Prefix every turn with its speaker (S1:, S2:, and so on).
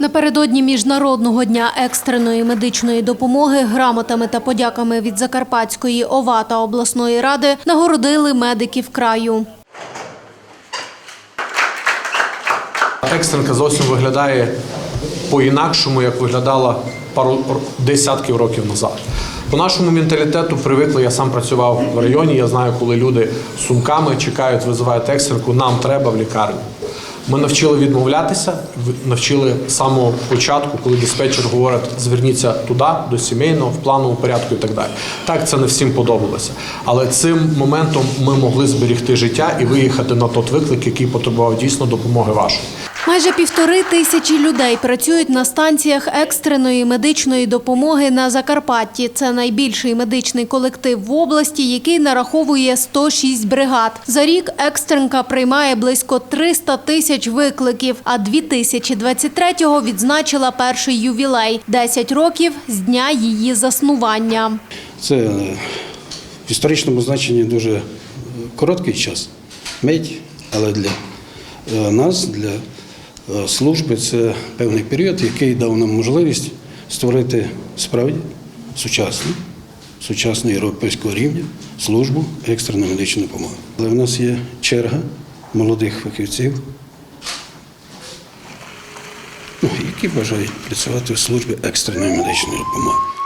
S1: Напередодні міжнародного дня екстреної медичної допомоги грамотами та подяками від Закарпатської ОВА та обласної ради нагородили медиків краю.
S2: Екстренка зовсім виглядає по-інакшому, як виглядала пару десятків років назад. По нашому менталітету привикли, я сам працював в районі, я знаю, коли люди сумками чекають, визивають екстренку, нам треба в лікарню. Ми навчили відмовлятися, навчили з самого початку, коли диспетчер говорить, зверніться туди, до сімейного, в плановому порядку і так далі. Так, це не всім подобалося. Але цим моментом ми могли зберігти життя і виїхати на той виклик, який потребував дійсно допомоги вашої.
S1: Майже півтори тисячі людей працюють на станціях екстреної медичної допомоги на Закарпатті. Це найбільший медичний колектив в області, який нараховує 106 бригад. За рік екстренка приймає близько 300 тисяч викликів, а 2023-го відзначила перший ювілей – 10 років з дня її заснування.
S3: Це е, в історичному значенні дуже е, короткий час, мить, але для е, нас, для служби, це певний період, який дав нам можливість створити справді сучасну, сучасну європейського рівня службу екстреної медичної допомоги. Але в нас є черга молодих фахівців, ну, які бажають працювати в службі екстреної медичної допомоги.